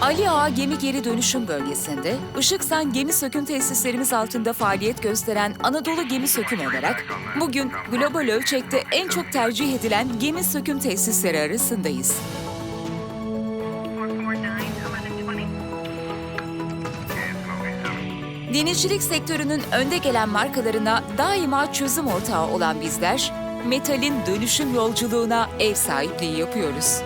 Ali Ağa Gemi Geri Dönüşüm Bölgesi'nde Işıksan Gemi Söküm Tesislerimiz altında faaliyet gösteren Anadolu Gemi Söküm olarak bugün global ölçekte en çok tercih edilen gemi söküm tesisleri arasındayız. Denizcilik sektörünün önde gelen markalarına daima çözüm ortağı olan bizler, metalin dönüşüm yolculuğuna ev sahipliği yapıyoruz.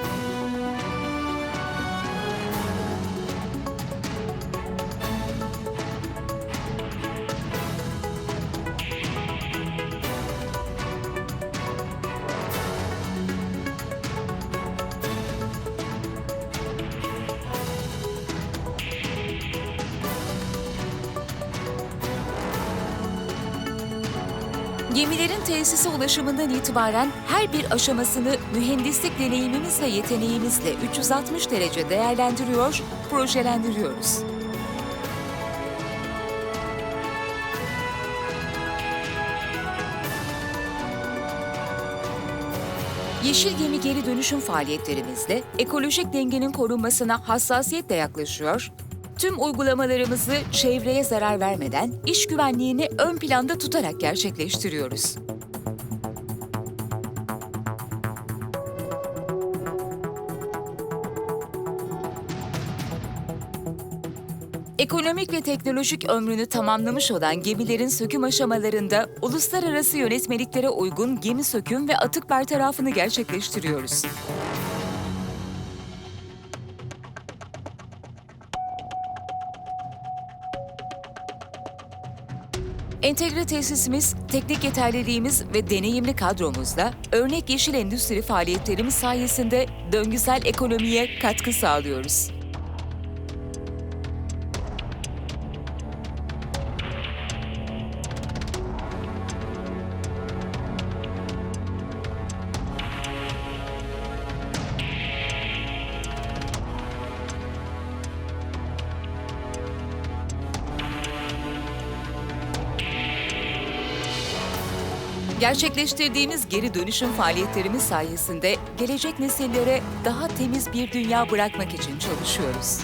Gemilerin tesise ulaşımından itibaren her bir aşamasını mühendislik deneyimimiz ve yeteneğimizle 360 derece değerlendiriyor, projelendiriyoruz. Yeşil gemi geri dönüşüm faaliyetlerimizle ekolojik dengenin korunmasına hassasiyetle yaklaşıyor, tüm uygulamalarımızı çevreye zarar vermeden iş güvenliğini ön planda tutarak gerçekleştiriyoruz. Ekonomik ve teknolojik ömrünü tamamlamış olan gemilerin söküm aşamalarında uluslararası yönetmeliklere uygun gemi söküm ve atık bertarafını gerçekleştiriyoruz. Entegre tesisimiz, teknik yeterliliğimiz ve deneyimli kadromuzla örnek yeşil endüstri faaliyetlerimiz sayesinde döngüsel ekonomiye katkı sağlıyoruz. Gerçekleştirdiğimiz geri dönüşüm faaliyetlerimiz sayesinde gelecek nesillere daha temiz bir dünya bırakmak için çalışıyoruz.